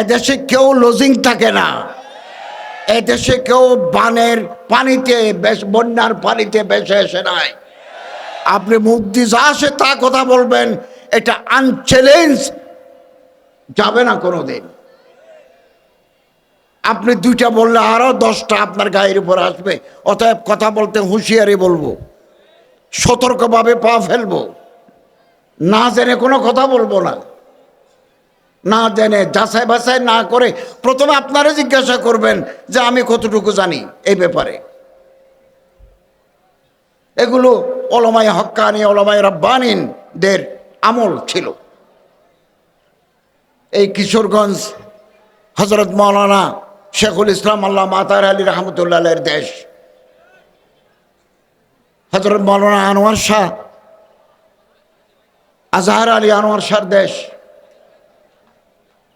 এদেশে কেউ লজিং থাকে না। এদেশে কেউ বানের পানিতে বেশ, বন্যার পানিতে বেসে এসে নাই। আপনি দিয়ে যা আসে তা কথা বলবেন, এটা আনচ্যালেঞ্জ যাবে না কোনো দিন আপনি দুইটা বললে আরও দশটা আপনার গায়ের উপর আসবে। অতএব কথা বলতে হুঁশিয়ারি বলব। সতর্কভাবে পা ফেলব। না জেনে কোনো কথা বলব না। না জেনে, যাচাই বাছাই না করে প্রথমে আপনারা জিজ্ঞাসা করবেন যে আমি কতটুকু জানি এই ব্যাপারে। এগুলো অলমাই হক্কানি অলমাই রব্বানিনদের আমল ছিল। এই কিশোরগঞ্জ হজরত মৌলানা শেখুল ইসলাম আল্লাহ মাতার আলী রহমতুল্লাহের দেশ। হজরত মৌলানা আনোয়ার শাহ, আজহার আলী আনোয়ার শাহর দেশ।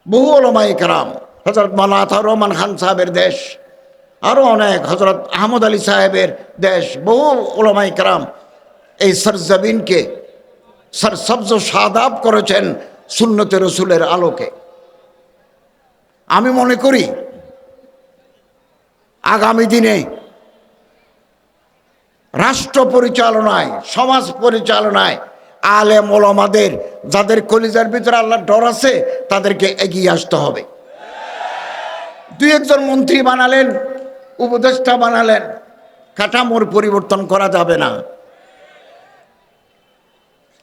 বহু ওলমাই কারাম হজরত আতাউর রহমান খান সাহেবের দেশ আরও অনেক হজরত আহমদ আলী সাহেবের দেশ, বহু ওলমাই কারাম এই সরজবিনকে সর সবজ সাদাব করেছেন সুন্নতে রসুলের আলোকে। আমি মনে করি, আগামী দিনে রাষ্ট্র পরিচালনায়, সমাজ পরিচালনায় আলেম ওলামাদের যাদের কলিজার ভিতরে আল্লাহর ডর আছে, তাদেরকে এগিয়ে আসতে হবে। দুই একজন মন্ত্রী বানালেন, উপদেষ্টা বানালেন, কাঠামোর পরিবর্তন করা যাবে না।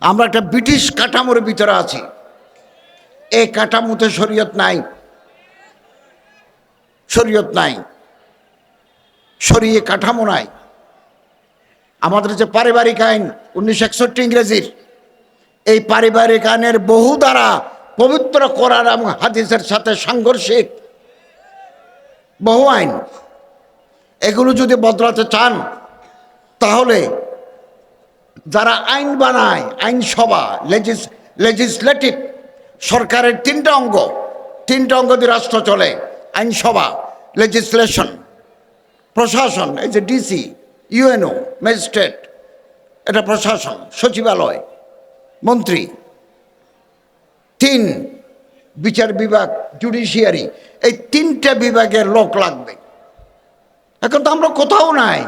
আমরা একটা ব্রিটিশ কাঠামোর ভিতরে আছি। এই কাঠামোতে শরীয়ত নাই। শরীয়ত নাই। শরীয় কাঠামো নাই। আমাদের যে পারিবারিক আইন, উনিশশো একষট্টি ইংরেজির এই পারিবারিক আইনের বহু দ্বারা পবিত্র করার এবং হাদিসের সাথে সাংঘর্ষিক বহু আইন। এগুলো যদি বদলাতে চান, তাহলে যারা আইন বানায় আইনসভা লেজিস, লেজিসলেটিভ, সরকারের তিনটা অঙ্গ তিনটা অঙ্গ দিয়ে রাষ্ট্র চলে আইনসভা লেজিসলেশন, প্রশাসন, এই যে ডিসি, ইউএনও, ম্যাজিস্ট্রেট, এটা প্রশাসন, সচিবালয় মন্ত্রী। তিন বিচার বিভাগ জুডিশিয়ারি এই তিনটা বিভাগের লোক লাগবে। এখন তো আমরা কোথাও নাই।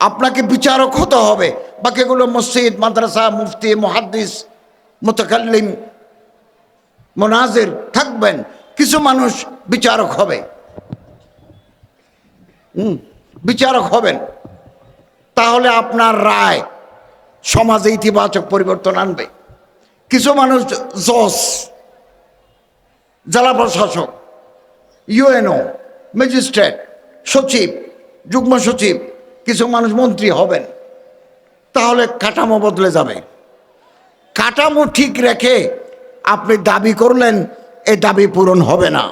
আপনাকে বিচারক হতে হবে। বাকিগুলো মসজিদ, মাদ্রাসা, মুফতি, মুহাদ্দিস, মোতাকাল্লিম, মোনাজের থাকবেন। কিছু মানুষ বিচারক হবে। বিচারক হবেন। তাহলে আপনার রায় সমাজে ইতিবাচক পরিবর্তন আনবে। কিছু মানুষ জজ, জেলা প্রশাসক, ইউএনও, ম্যাজিস্ট্রেট, সচিব, যুগ্ম সচিব, কিছু মানুষ মন্ত্রী হবেন, তাহলে কাঠামো বদলে যাবে। কাঠামো ঠিক রেখে আপনি দাবি করলেন, এ দাবি পূরণ হবে না।